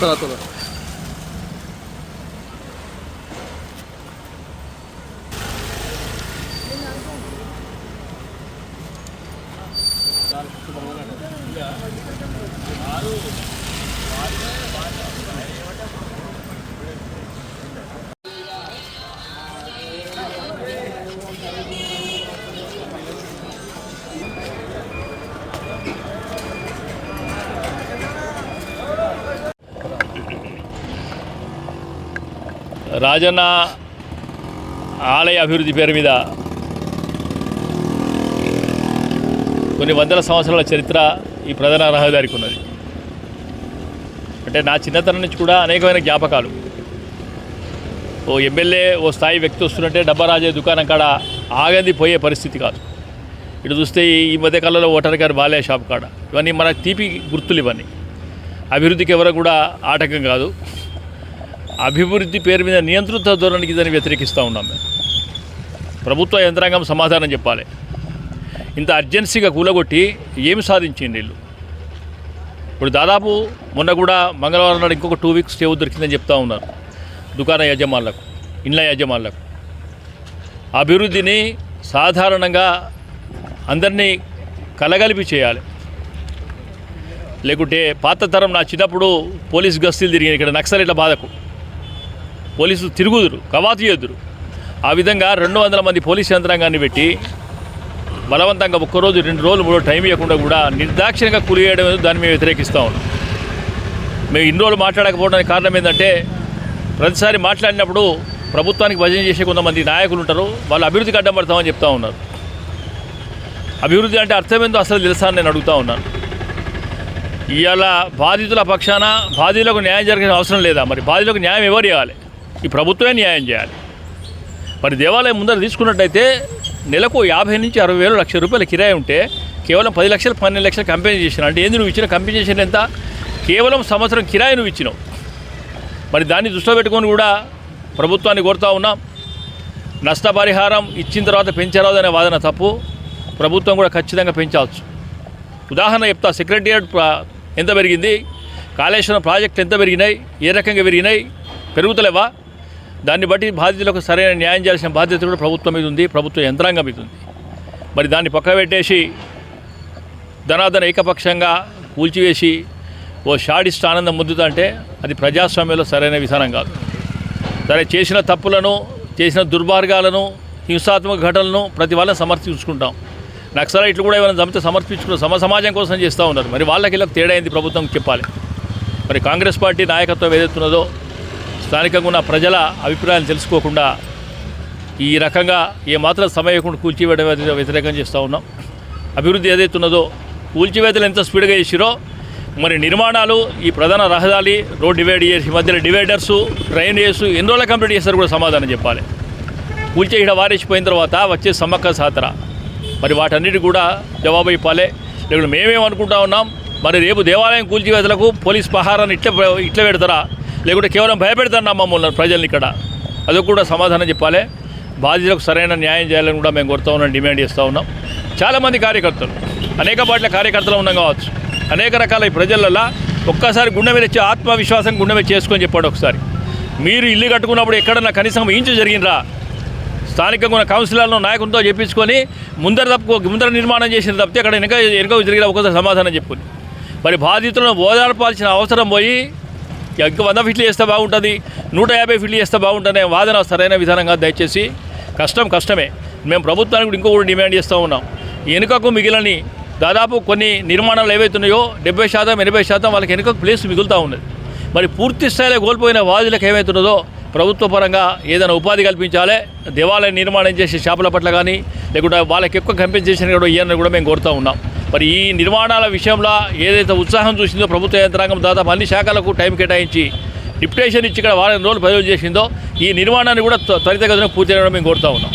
चला चला ఆరు రాజన్న ఆలయ అభివృద్ధి పేరు మీద కొన్ని వందల సంవత్సరాల చరిత్ర ఈ ప్రధాన రహదారికి ఉన్నది. అంటే నా చిన్నతనం నుంచి కూడా అనేకమైన జ్ఞాపకాలు. ఓ ఎమ్మెల్యే ఓ స్థాయి వ్యక్తి వస్తుంటే డబ్బరాజే దుకాణం కాడ ఆగంది పోయే పరిస్థితి కాదు. ఇటు చూస్తే ఈ మధ్యకాలంలో ఓటర్ గారు బాలే షాప్ కాడ. ఇవన్నీ మన తీపి గుర్తులు ఇవన్నీ. అభివృద్ధికి ఎవరు కూడా ఆటంకం కాదు. అభివృద్ధి పేరు మీద నియంత్రిత ధోరణికి దాన్ని వ్యతిరేకిస్తూ ఉన్నాం మేము. ప్రభుత్వ యంత్రాంగం సమాధానం చెప్పాలి. ఇంత అర్జెన్సీగా కూలగొట్టి ఏమి సాధించింది వీళ్ళు? ఇప్పుడు దాదాపు మొన్న కూడా మంగళవారం నాడు ఇంకొక టూ వీక్స్ స్టే దొరికిందని చెప్తా ఉన్నారు దుకాణ యజమానులకు ఇండ్ల యజమానులకు. అభివృద్ధిని సాధారణంగా అందరినీ కలగలిపి చేయాలి. లేకుంటే పాత తరం నా చిన్నప్పుడు పోలీస్ గస్తీలు తిరిగాయి ఇక్కడ నక్సలైట్ల బాధకు. పోలీసులు తిరుగుదురు కవాతు చేదురు ఆ విధంగా రెండు వందల మంది పోలీస్ యంత్రాంగాన్ని పెట్టి బలవంతంగా ఒక్కరోజు రెండు రోజులు మూడో టైం ఇవ్వకుండా కూడా నిర్దాక్షిణ్యంగా కూలివేయడం దాన్ని మేము వ్యతిరేకిస్తూ ఉన్నాం. మేము ఇన్ని రోజులు మాట్లాడకపోవడానికి కారణం ఏంటంటే ప్రతిసారి మాట్లాడినప్పుడు ప్రభుత్వానికి భజన చేసే కొంతమంది నాయకులు ఉంటారు వాళ్ళు అభివృద్ధికి అడ్డం పడతామని చెప్తా ఉన్నారు. అభివృద్ధి అంటే అర్థమేందో అసలు తెలుసా అని నేను అడుగుతా ఉన్నాను. ఇవాళ బాధితుల పక్షాన బాధితులకు న్యాయం జరిగిన అవసరం లేదా? మరి బాధితులకు న్యాయం ఎవరు ఇవ్వాలి ఈ ప్రభుత్వమే న్యాయం చేయాలి. మరి దేవాలయం ముందర తీసుకున్నట్టయితే నెలకు యాభై నుంచి అరవై వేలు లక్ష రూపాయల కిరాయి ఉంటే కేవలం పది లక్షలు పన్నెండు లక్షలు కంపెన్సేషన్ అంటే ఏంది నువ్వు ఇచ్చిన కంపెన్సేషన్ ఎంత? కేవలం సంవత్సరం కిరాయి నువ్వు ఇచ్చినావు. మరి దాన్ని దృష్టిలో పెట్టుకొని కూడా ప్రభుత్వాన్ని కోరుతా ఉన్నాం. నష్టపరిహారం ఇచ్చిన తర్వాత పెంచరాదు అనే వాదన తప్పు. ప్రభుత్వం కూడా ఖచ్చితంగా పెంచవచ్చు ఉదాహరణ చెప్తా. సెక్రటరియట్ ప్రా- ఎంత పెరిగింది? కాళేశ్వరం ప్రాజెక్ట్ ఎంత పెరిగినాయి? ఏ రకంగా పెరిగినాయి? పెరుగుతలేవా? దాన్ని బట్టి బాధితులకు సరైన న్యాయం చేయాల్సిన బాధ్యత కూడా ప్రభుత్వం మీద ఉంది ప్రభుత్వ యంత్రాంగం మీద ఉంది. మరి దాన్ని పక్క పెట్టేసి ధనాధన ఏకపక్షంగా కూల్చివేసి ఓ షాడిస్ట్ ఆనందం ముద్దుతా అంటే అది ప్రజాస్వామ్యంలో సరైన విధానం కాదు. సరే చేసిన తప్పులను చేసిన దుర్మార్గాలను హింసాత్మక ఘటనలను ప్రతి వాళ్ళని సమర్థించుకుంటాం. నక్సలైట్లు కూడా ఏమైనా చంపితే సమర్పించుకున్న సమ సమాజం కోసం చేస్తూ ఉన్నారు. మరి వాళ్ళకి ఇలా తేడా అయింది ప్రభుత్వం చెప్పాలి. మరి కాంగ్రెస్ పార్టీ నాయకత్వం ఏదైతున్నదో స్థానికంగా ఉన్న ప్రజల అభిప్రాయాలు తెలుసుకోకుండా ఈ రకంగా ఏ మాత్రం సమయకుండా కూల్చివేయడం వ్యతిరేకం చేస్తూ ఉన్నాం. అభివృద్ధి ఏదైతే ఉన్నదో కూల్చివేతలు ఎంత స్పీడ్గా చేసిరో మరి నిర్మాణాలు ఈ ప్రధాన రహదారి రోడ్ డివైడ్ చేసి మధ్యలో డివైడర్సు డ్రైనేజెస్ ఎన్ని రోజులు కంప్లీట్ చేస్తారు కూడా సమాధానం చెప్పాలి. కూల్చే ఇక్కడ వారేసిపోయిన తర్వాత వచ్చే సమ్మక్క సాతర. మరి వాటన్నిటి కూడా జవాబు ఇవ్వాలి. లేకుంటే మేమేమనుకుంటా ఉన్నాం మరి రేపు దేవాలయం కూల్చివేతలకు పోలీస్ పహారాన్ని ఇట్లా ఇట్లా పెడతారా? లేకుంటే కేవలం భయపెడతారా మమ్మల్ని ప్రజల్ని ఇక్కడ. అది కూడా సమాధానం చెప్పాలి. బాధితులకు సరైన న్యాయం చేయాలని కూడా మేము కోరుతా ఉన్నాం డిమాండ్ చేస్తూ ఉన్నాం. చాలామంది కార్యకర్తలు అనేక పార్టీల కార్యకర్తలు ఉన్నాం కావచ్చు. అనేక రకాల ఈ ప్రజలల్లో ఒక్కసారి గుండె మీద వచ్చి ఆత్మవిశ్వాసం గుండె మీద చేసుకొని చెప్పాడు ఒకసారి. మీరు ఇల్లు కట్టుకున్నప్పుడు ఎక్కడన్నా కనీసం ఇంచు జరిగిందా స్థానికంగా ఉన్న కౌన్సిలర్లను నాయకులతో చెప్పించుకొని ముందర తప్పు ముందర నిర్మాణం చేసిన తప్పితే అక్కడ వెనక వెనక జరిగిన ఒకసారి సమాధానం చెప్పుకుని మరి బాధితులను ఓదార్పాల్సిన అవసరం పోయి ఇంకా వంద ఫీట్లు చేస్తే బాగుంటుంది. నూట యాభై ఫీట్లు చేస్తే బాగుంటుందనే వాదన సరైన విధానంగా దయచేసి కష్టం కష్టమే. మేము ప్రభుత్వానికి కూడా ఇంకో కూడా డిమాండ్ చేస్తూ ఉన్నాం. వెనుకకు మిగిలని దాదాపు కొన్ని నిర్మాణాలు ఏవైతున్నాయో డెబ్బై శాతం ఎనభై శాతం వాళ్ళకి వెనుకకు ప్లేస్ మిగులుతూ ఉన్నది. మరి పూర్తి స్థాయిలో కోల్పోయిన వాదులకు ఏమవుతున్నదో ప్రభుత్వ పరంగా ఏదైనా ఉపాధి కల్పించాలి దేవాలయం నిర్మాణం చేసే షాపుల పట్ల కానీ లేకుంటే వాళ్ళకి ఎక్కువ కంపెన్సేషన్ కూడా ఇవ్వాలని కూడా మేము కోరుతూ ఉన్నాం. మరి ఈ నిర్మాణాల విషయంలో ఏదైతే ఉత్సాహం చూసిందో ప్రభుత్వ యంత్రాంగం దాదాపు అన్ని శాఖలకు టైం కేటాయించి డిప్యుటేషన్ ఇచ్చి ఇక్కడ వారం రోజులు ప్రయోజనం చేసిందో ఈ నిర్మాణాన్ని కూడా త్వరితగతిన పూర్తి చేయడం మేము కోరుతా ఉన్నాం.